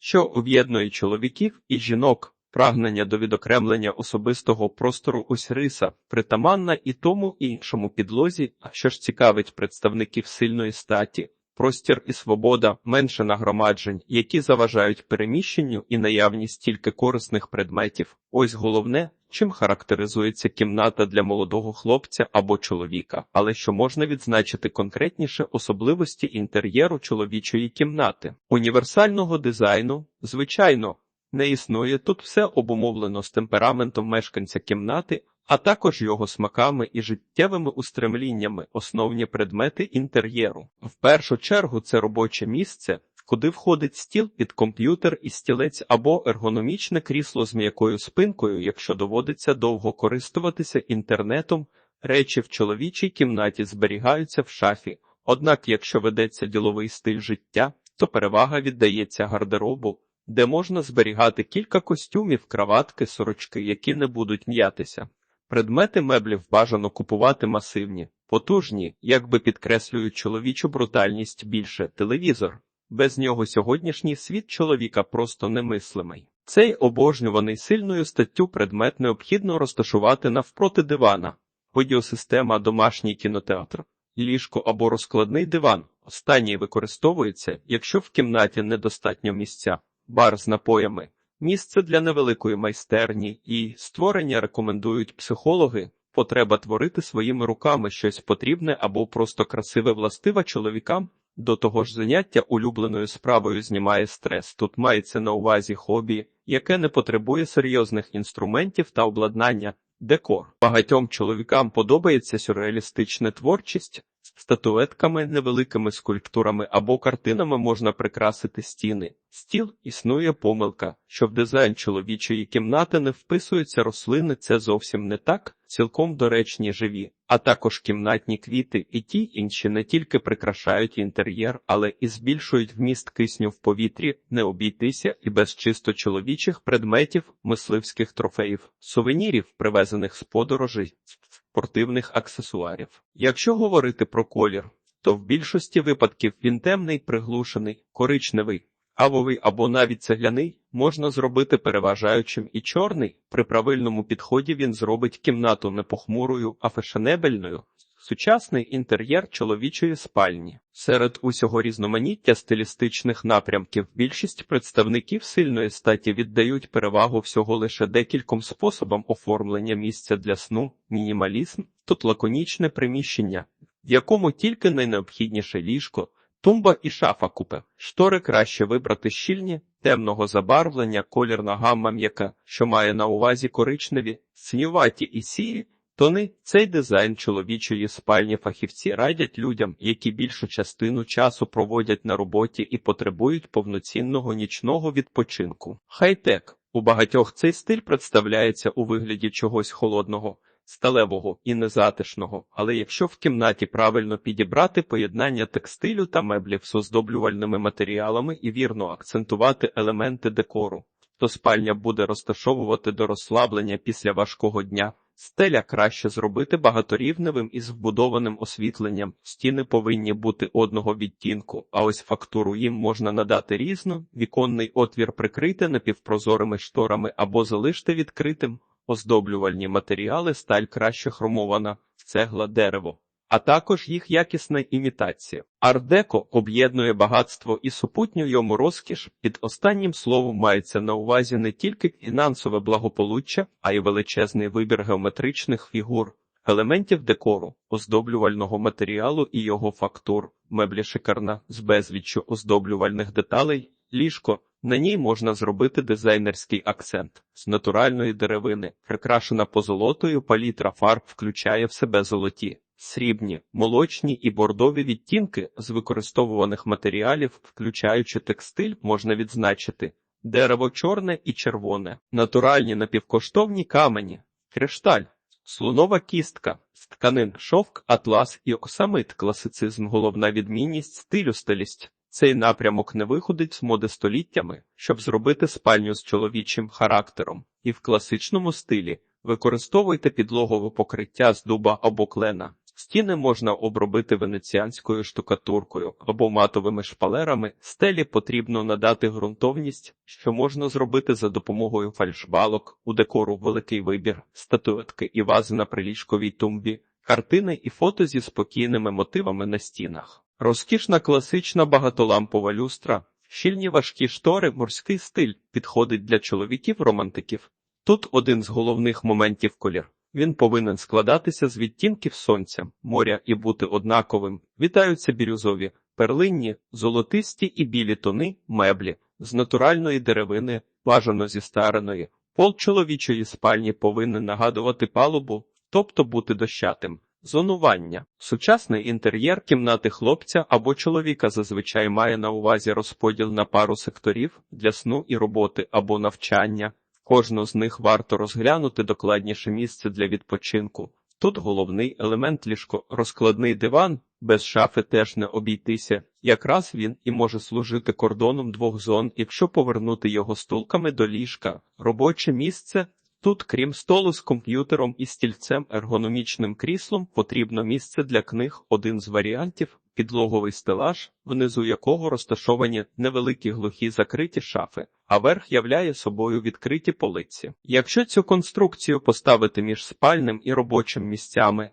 що об'єднує чоловіків і жінок. Прагнення до відокремлення особистого простору ось риса, притаманна і тому і іншому підлозі, а що ж цікавить представників сильної статі, простір і свобода, менше нагромаджень, які заважають переміщенню і наявність тільки корисних предметів. Ось головне, чим характеризується кімната для молодого хлопця або чоловіка, але що можна відзначити конкретніше особливості інтер'єру чоловічої кімнати, універсального дизайну, звичайно. Не існує тут все обумовлено з темпераментом мешканця кімнати, а також його смаками і життєвими устремліннями, основні предмети інтер'єру. В першу чергу це робоче місце, куди входить стіл під комп'ютер і стілець або ергономічне крісло з м'якою спинкою, якщо доводиться довго користуватися інтернетом. Речі в чоловічій кімнаті зберігаються в шафі. Однак, якщо ведеться діловий стиль життя, то перевага віддається гардеробу де можна зберігати кілька костюмів, краватки, сорочки, які не будуть м'ятися. Предмети меблів бажано купувати масивні, потужні, якби підкреслюють чоловічу брутальність більше телевізор. Без нього сьогоднішній світ чоловіка просто немислимий. Цей обожнюваний сильною статтю предмет необхідно розташувати навпроти дивана, подіосистема домашній кінотеатр, ліжко або розкладний диван. Останній використовується, якщо в кімнаті недостатньо місця бар з напоями, місце для невеликої майстерні і створення рекомендують психологи. Потреба творити своїми руками щось потрібне або просто красиве властива чоловікам. До того ж, заняття улюбленою справою знімає стрес. Тут мається на увазі хобі, яке не потребує серйозних інструментів та обладнання, декор. Багатьом чоловікам подобається сюрреалістична творчість, Статуетками, невеликими скульптурами або картинами можна прикрасити стіни. Стіл існує помилка, що в дизайн чоловічої кімнати не вписуються рослини, це зовсім не так, цілком доречні живі, а також кімнатні квіти і ті інші не тільки прикрашають інтер'єр, але і збільшують вміст кисню в повітрі, не обійтися і без чисто чоловічих предметів, мисливських трофеїв, сувенірів, привезених з подорожей спортивних аксесуарів. Якщо говорити про колір, то в більшості випадків він темний, приглушений, коричневий, авовий або навіть цегляний можна зробити переважаючим і чорний. При правильному підході він зробить кімнату не похмурою, а фешенебельною. Сучасний інтер'єр чоловічої спальні. Серед усього різноманіття стилістичних напрямків більшість представників сильної статі віддають перевагу всього лише декільком способам оформлення місця для сну, мінімалізм, тут лаконічне приміщення, в якому тільки найнеобхідніше ліжко, тумба і шафа купе. Штори краще вибрати щільні, темного забарвлення, колірна гамма м'яка, що має на увазі коричневі, синюваті і сірі. Тони цей дизайн чоловічої спальні фахівці радять людям, які більшу частину часу проводять на роботі і потребують повноцінного нічного відпочинку. Хай-тек у багатьох цей стиль представляється у вигляді чогось холодного, сталевого і незатишного, але якщо в кімнаті правильно підібрати поєднання текстилю та меблів з оздоблювальними матеріалами і вірно акцентувати елементи декору, то спальня буде розташовувати до розслаблення після важкого дня. Стеля краще зробити багаторівневим із вбудованим освітленням. Стіни повинні бути одного відтінку, а ось фактуру їм можна надати різно, віконний отвір прикрити напівпрозорими шторами або залишити відкритим, оздоблювальні матеріали сталь краще хромована, цегла дерево а також їх якісна імітація. Ардеко об'єднує багатство і супутню йому розкіш. Під останнім словом мається на увазі не тільки фінансове благополуччя, а й величезний вибір геометричних фігур, елементів декору, оздоблювального матеріалу і його фактур, меблі шикарна з безвіччю оздоблювальних деталей, ліжко. На ній можна зробити дизайнерський акцент з натуральної деревини, прикрашена позолотою палітра фарб включає в себе золоті, срібні, молочні і бордові відтінки з використовуваних матеріалів, включаючи текстиль, можна відзначити дерево чорне і червоне, натуральні напівкоштовні камені, кришталь, слонова кістка, тканин, шовк, атлас і оксамит, класицизм, головна відмінність, стилю стилість. Цей напрямок не виходить з моди століттями, щоб зробити спальню з чоловічим характером, і в класичному стилі використовуйте підлогове покриття з дуба або клена. Стіни можна обробити венеціанською штукатуркою або матовими шпалерами. Стелі потрібно надати ґрунтовність, що можна зробити за допомогою фальшбалок, у декору великий вибір, статуетки і вази на приліжковій тумбі, картини і фото зі спокійними мотивами на стінах. Розкішна класична багатолампова люстра, щільні важкі штори, морський стиль підходить для чоловіків-романтиків. Тут один з головних моментів колір. Він повинен складатися з відтінків сонця, моря і бути однаковим. Вітаються бірюзові, перлинні, золотисті і білі тони, меблі з натуральної деревини, бажано зі стареної. Пол чоловічої спальні повинен нагадувати палубу, тобто бути дощатим. Зонування. Сучасний інтер'єр кімнати хлопця або чоловіка зазвичай має на увазі розподіл на пару секторів для сну і роботи або навчання. Кожну з них варто розглянути докладніше місце для відпочинку. Тут головний елемент ліжко розкладний диван, без шафи теж не обійтися. Якраз він і може служити кордоном двох зон, якщо повернути його стулками до ліжка. Робоче місце тут, крім столу з комп'ютером і стільцем ергономічним кріслом, потрібно місце для книг. Один з варіантів підлоговий стелаж, внизу якого розташовані невеликі глухі закриті шафи, а верх являє собою відкриті полиці. Якщо цю конструкцію поставити між спальним і робочим місцями,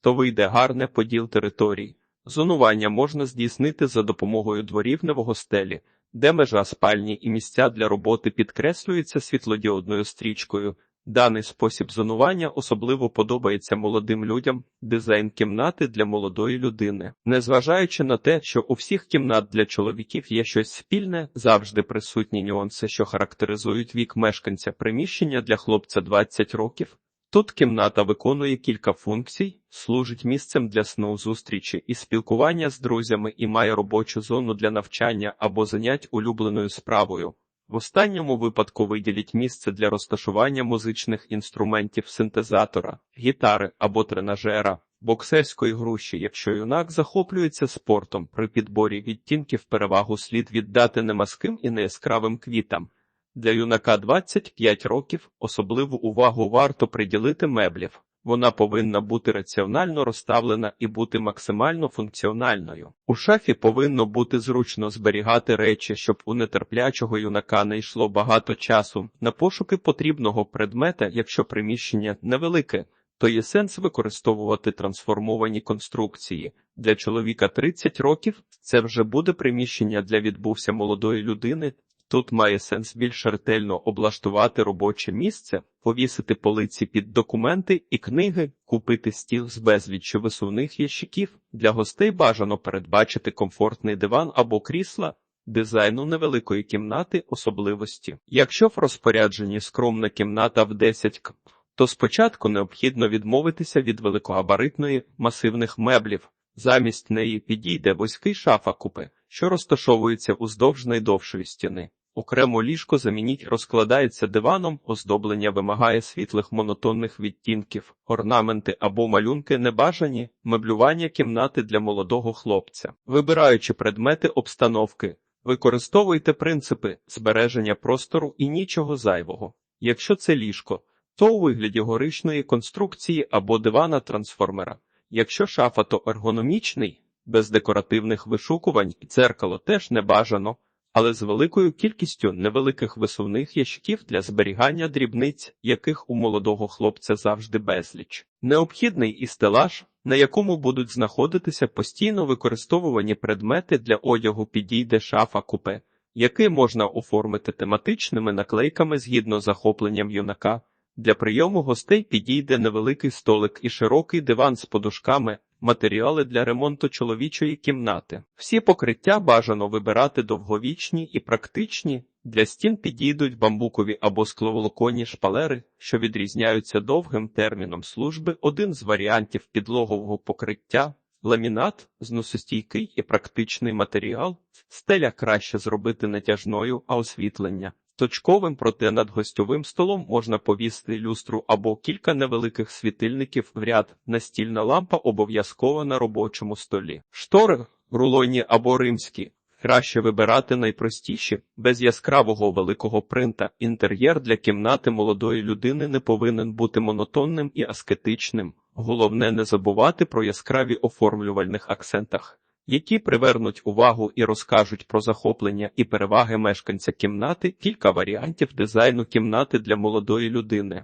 то вийде гарне поділ територій. Зонування можна здійснити за допомогою дворівневого стелі, де межа спальні і місця для роботи підкреслюються світлодіодною стрічкою. Даний спосіб зонування особливо подобається молодим людям, дизайн кімнати для молодої людини. Незважаючи на те, що у всіх кімнат для чоловіків є щось спільне, завжди присутні нюанси, що характеризують вік мешканця приміщення для хлопця 20 років. Тут кімната виконує кілька функцій, служить місцем для сну зустрічі і спілкування з друзями і має робочу зону для навчання або занять улюбленою справою. В останньому випадку виділіть місце для розташування музичних інструментів синтезатора, гітари або тренажера, боксерської груші, якщо юнак захоплюється спортом, при підборі відтінків перевагу слід віддати не маским і не яскравим квітам. Для юнака 25 років особливу увагу варто приділити меблів. Вона повинна бути раціонально розставлена і бути максимально функціональною. У шафі повинно бути зручно зберігати речі, щоб у нетерплячого юнака не йшло багато часу. На пошуки потрібного предмета, якщо приміщення невелике, то є сенс використовувати трансформовані конструкції. Для чоловіка 30 років це вже буде приміщення для відбувся молодої людини. Тут має сенс більш ретельно облаштувати робоче місце, повісити полиці під документи і книги, купити стіл з безліччю висувних ящиків. Для гостей бажано передбачити комфортний диван або крісла, дизайну невеликої кімнати, особливості. Якщо в розпорядженні скромна кімната в 10 к, то спочатку необхідно відмовитися від великогабаритної масивних меблів. Замість неї підійде вузький шафа купе, що розташовується уздовж найдовшої стіни. Окремо ліжко замініть розкладається диваном, оздоблення вимагає світлих монотонних відтінків, орнаменти або малюнки небажані, меблювання кімнати для молодого хлопця. Вибираючи предмети обстановки, використовуйте принципи збереження простору і нічого зайвого. Якщо це ліжко, то у вигляді горичної конструкції або дивана трансформера. Якщо шафа, то ергономічний, без декоративних вишукувань, дзеркало теж не бажано, але з великою кількістю невеликих висувних ящиків для зберігання дрібниць, яких у молодого хлопця завжди безліч. Необхідний і стелаж, на якому будуть знаходитися постійно використовувані предмети для одягу підійде шафа купе, який можна оформити тематичними наклейками згідно захопленням юнака. Для прийому гостей підійде невеликий столик і широкий диван з подушками, матеріали для ремонту чоловічої кімнати. Всі покриття бажано вибирати довговічні і практичні. Для стін підійдуть бамбукові або скловолоконні шпалери, що відрізняються довгим терміном служби. Один з варіантів підлогового покриття. Ламінат зносостійкий і практичний матеріал, стеля краще зробити натяжною, а освітлення точковим, проте над гостьовим столом можна повісити люстру або кілька невеликих світильників в ряд. Настільна лампа обов'язково на робочому столі. Штори рулонні або римські. Краще вибирати найпростіші, без яскравого великого принта. Інтер'єр для кімнати молодої людини не повинен бути монотонним і аскетичним. Головне не забувати про яскраві оформлювальних акцентах, які привернуть увагу і розкажуть про захоплення і переваги мешканця кімнати, кілька варіантів дизайну кімнати для молодої людини.